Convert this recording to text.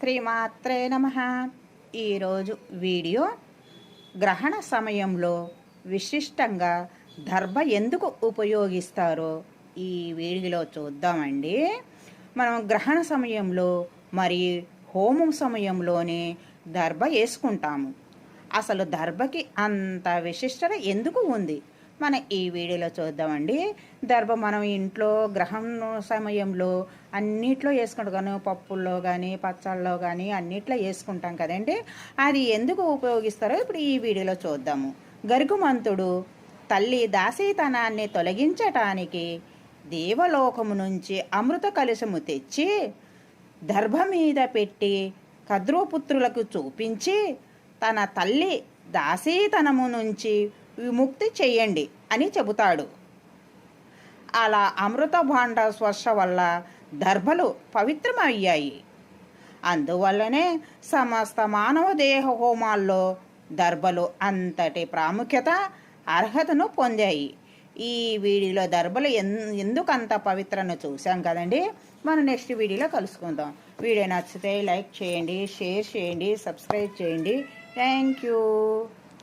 శ్రీమాత్రే నమ. ఈరోజు వీడియో గ్రహణ సమయంలో విశిష్టంగా దర్భ ఎందుకు ఉపయోగిస్తారో ఈ వీడియోలో చూద్దామండి. మనం గ్రహణ సమయంలో మరి హోమం సమయంలోనే దర్భ వేసుకుంటాము. అసలు దర్భకి అంత విశిష్టత ఎందుకు ఉంది? మన ఈ వీడియోలో చూద్దామండి. దర్భ మనం ఇంట్లో గ్రహం సమయంలో అన్నిట్లో వేసుకుంటాం కానీ పప్పుల్లో కానీ పచ్చళ్ళలో కానీ అన్నిట్లో వేసుకుంటాం కదండి. అది ఎందుకు ఉపయోగిస్తారో ఇప్పుడు ఈ వీడియోలో చూద్దాము. గరుగుమంతుడు తల్లి దాసీతనాన్ని తొలగించటానికి దేవలోకము నుంచి అమృత కలుషము తెచ్చి దర్భ మీద పెట్టి కద్రోపుత్రులకు చూపించి తన తల్లి దాసీతనము నుంచి విముక్తి చెయ్యండి అని చెబుతాడు. అలా అమృత భాండ స్పర్శ వల్ల దర్భలు పవిత్రమయ్యాయి. అందువల్లనే సమస్త మానవ దేహ హోమాల్లో దర్భలు అంతటి ప్రాముఖ్యత అర్హతను పొందాయి. ఈ వీడియోలో దర్భలు ఎన్ ఎందుకంత పవిత్రను చూసాం కదండి? మనం నెక్స్ట్ వీడియోలో కలుసుకుందాం. వీడియో నచ్చితే లైక్ చేయండి షేర్ చేయండి సబ్స్క్రైబ్ చేయండి. Thank you.